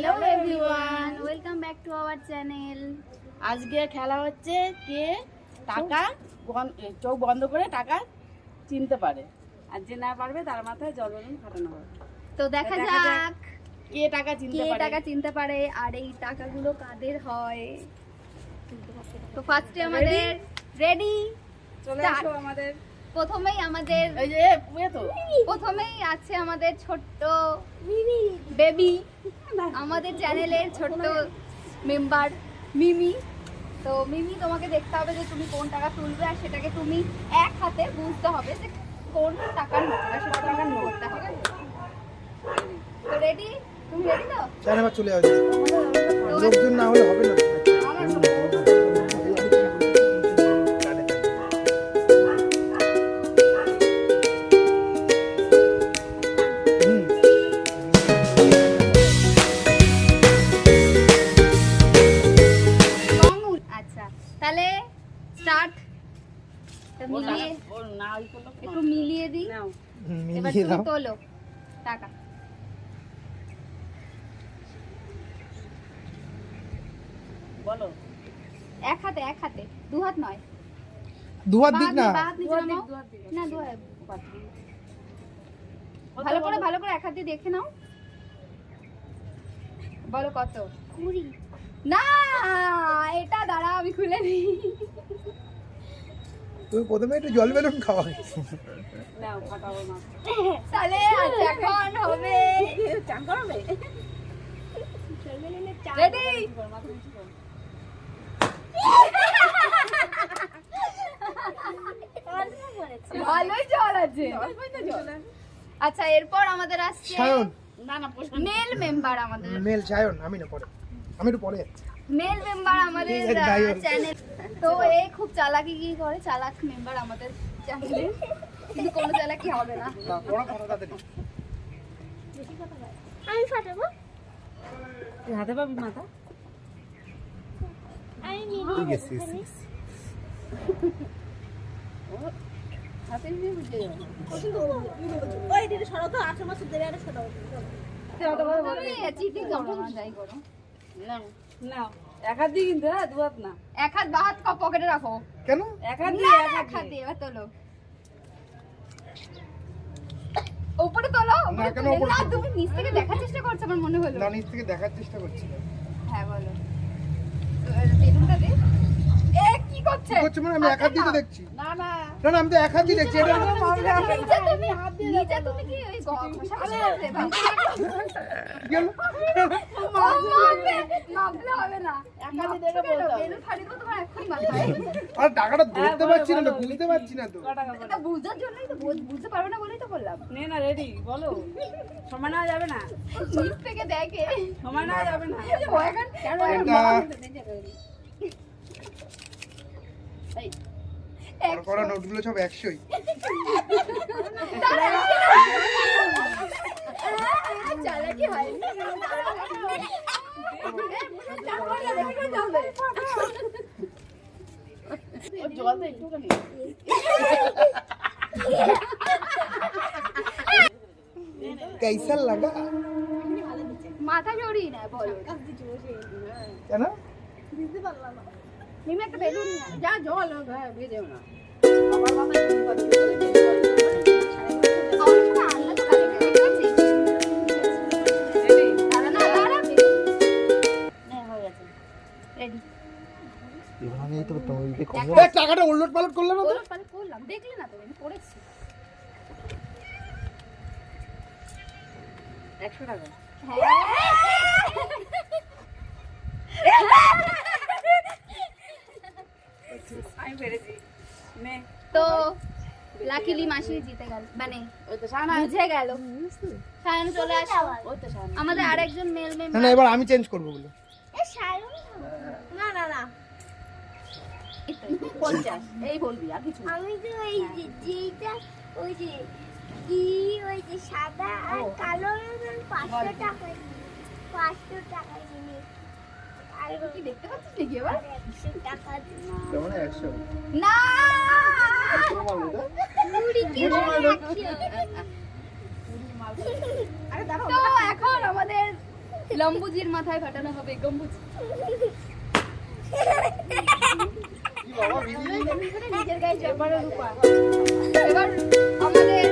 Hello everyone welcome back to our channel আজকে খেলা হচ্ছে কে টাকা চোখ বন্ধ করে টাকা চিনতে পারে। আর যে না পারবে তার মাথায় জল বেলুন ফাটানো হবে। তো দেখা যাক কে টাকা চিনতে পারে। টাকা চিনতে পারে আর এই টাকাগুলো কাদের হয়। তো ফার্স্টে আমাদের রেডি চলে. আসো আমাদের। প্রথমেই আমাদের এই যে তো। প্রথমেই আছে আমাদের ছোট্ট মিমি। বেবি। আমাদের চ্যানেলের ছোট্ট মেম্বার মিমি। তো মিমি তোমাকে দেখতে হবে যে তুমি কোন টাকা তুলবে আর সেটাকে তুমি এক হাতে বুঝতে হবে যে কোন টাকার নোট আর সেটা টাকার নোট করতে হবে। তো রেডি তুমি রেডি তো? চলে আসবে। লোকজন না হলে হবে না। তাহলে স্টার্ট মিলিয়ে? একটু মিলিয়ে দিই। এবার তুমি তোলো। টাকা। বলো। এক হাতে এক হাতে। দু হাত নয়। দু হাত দিক না। না দু হাত ভালো করে ভালো করে এক হাতে দেখে নাও। বলো কত? কুড়ি। না এটা দাঁড়া আমি খুলে নিই তুমি প্রথমে একটু জল বেলুন খাওয়া। নাও ফাটাবো না। তাহলে আচ্ছা এখন হবে। চান করাবে রেডি মাথা নিচু করো। ভালোই জল আছে। আচ্ছা এরপর আমাদের আসছে না না মেল মেম্বার আমাদের। মেল সায়ন আমি না পরে। আমি একটু পরে মেল মেম্বার আমাদের। চ্যানেল তো এ খুব চালাকি কি করে? চালাক মেম্বার আমাদের চ্যানেলে কিন্তু কোনো চালাকি হবে না। পড়া কথা তাড়াতাড়ি আমি ফাটাবো। হাতে পাবি মাথা? ঠিক আছে হাতে নিয়ে বুঝে যাবে। তুমি চিঠি করো না যাই করো? নাও। নাও। এক হাত দিয়ে কিন্তু হ্যাঁ দু হাত না। এক হাত বা হাত পকেটে রাখো। কেন? এক হাত দিয়ে এক হাত দিয়ে। এবার তোলো উপরে তোলো উপরে কেন উপরে না তুমি নিচ থেকে দেখার চেষ্টা করছ আমার মনে হলো। না নিচ থেকে দেখার চেষ্টা করছি হ্যাঁ বলো তো, এর বেলুনটা দে এ কি করছে? মানে আমি এক হাত দিয়ে দেখছি। না না। না না আমি তো এক হাত দিয়ে এটা নিচে তুমি নিচে তুমি কি ওই? গেল না। আর টাকাটা ধরতে পারছি না বুঝতে পারছি না তো। বুঝার জন্যই বুঝতে পারবে না বলেই তো বললাম। নে না রেডি বলো। সময় নেওয়া যাবে না। নিচ থেকে দেখে। সময় নেওয়া যাবে না। কেন এটা এই, আর করা নোটগুলো সব একশোই চালাকি হয় ও জল তো একটুখানি कैसा लगा মাথা জড়িয়ে নেয় বলো কেন মিমি একটা বেলুন যা জল হ্যাঁ ভেজেও না তো। হয়ে Ready? আমি টাকাটা উল্লট পালট করলে না তো? পালট করলাম। দেখলে না তুমি আমি করেছি একশো টাকা। আমি পেরেছি নে তো লাকিলি মাসি জিতে গেল। মানে ওই তো সানা বুঝে গেল। সায়ন চলে আসো। ওই তো সানা আমাদের আরেকজন মেল না না এবার আমি চেঞ্জ করব বলে। পঞ্চাশ। এই বলবি আর কিছু না। আমি তো ওই যেটা ওই যে কি ওই যে সাদা আর কালো রঙের পাঁচশো টাকা পাঁচশো টাকা জিনিস। আর কি দেখতে পাচ্ছিস নাকি এবার? একশো টাকা না! তো এখন আমাদের লম্বুজির মাথায় ফাটানো হবে গম্বুজি। এবার আমাদের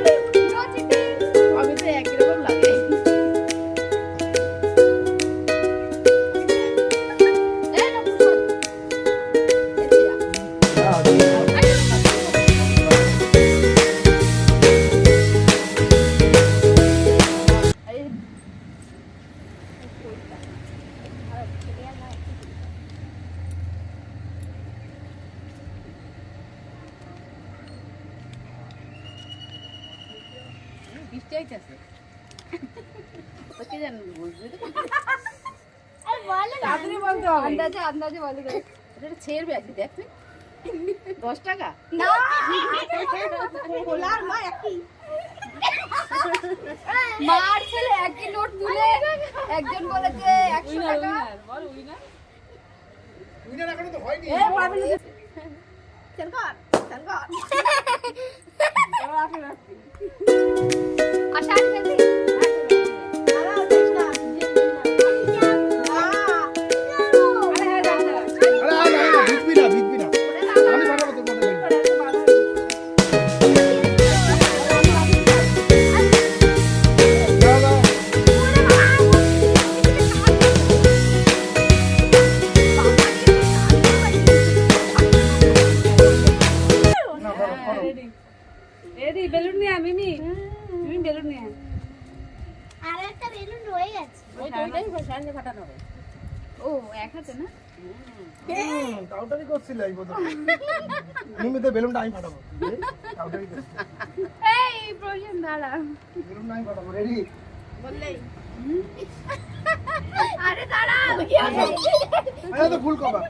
বৃষ্টি আইতেছে তো কে জানে আর বলো তাড়াতাড়ি বলতে হবে। আন্দাজে আন্দাজে বলে। এটা ছেড়বে আজকে দেখ দশ টাকা? না। খোলার মা একই। মার ছেলে একই নোট তুলে। একজন বলেছে একশো টাকা। বল উইনার। উইনার এখনও তো হয়নি। এ পারবে চল কর চল কর। এবার হ্যাঁ রেডি বেলুন নিয়ে মিমি। মিমি বেলুন নিয়ে আর একটা বেলুন রয়ে গেছে। ওই ওইটাই সামনে ফাটানো হবে। ও এক হাতে না? টাউটারি করছিলে এই বোধ মিমিতে বেলুনটা আমি ফাটাবো। টাউটারি করছি। এই প্রয়োজন দাঁড়া। বেলুনটা আমি ফাটাবো। রেডি বললেই। আরে দাঁড়া আরে তো ফুল কবা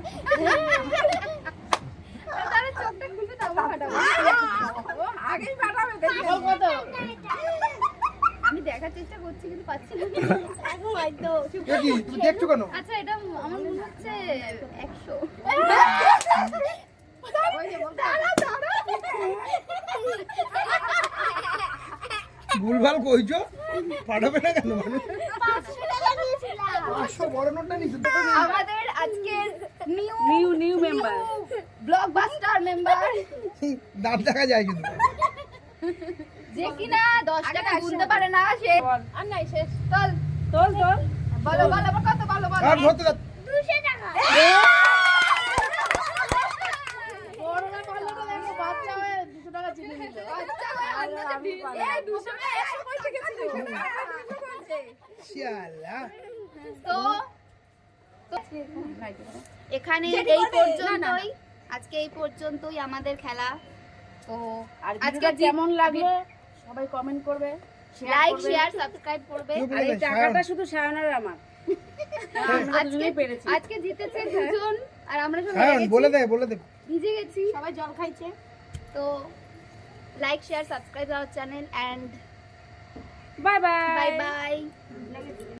তাহলে চোখটা খুলবে তারপর ফাটাবো ও আগেই ফাটাবে দেখি কত আমি দেখার চেষ্টা করছি কিন্তু পাচ্ছি না দেখছ কেন আচ্ছা এটা আমার মনে হচ্ছে একশো ভুলভাল কইছো ফাটাবে না কেন পাঁচশো বড় নোটটা নিচে আমাদের আজকের new new new member blockbuster member দাঁত দেখা যায় কিন্তু। যে কিনা দশ টাকা গুনতে পারে না সে আর নাই শেষ। চল। তোল তোল বলো বলো কত বলো বলো। আর ধরতে দাও দুশো টাকা। করোনা পারল দেখো বাচ্চা হয়ে নিল আমি এই, পয়সা তো। এখানে এই পর্যন্তই। আজকে এই পর্যন্তই আমাদের খেলা। তো আর আজকে যেমন লাগল সবাই কমেন্ট করবে লাইক শেয়ার সাবস্ক্রাইব করবে। আর এই টাকাটা শুধু সায়নার আমার। আজকে জিতেছে দুজন আর আমরা সবাই হেরেছি। বলে দে বলে দে। ভিজে গেছি। সবাই জল খাইছে। তো like share subscribe our channel and bye bye bye bye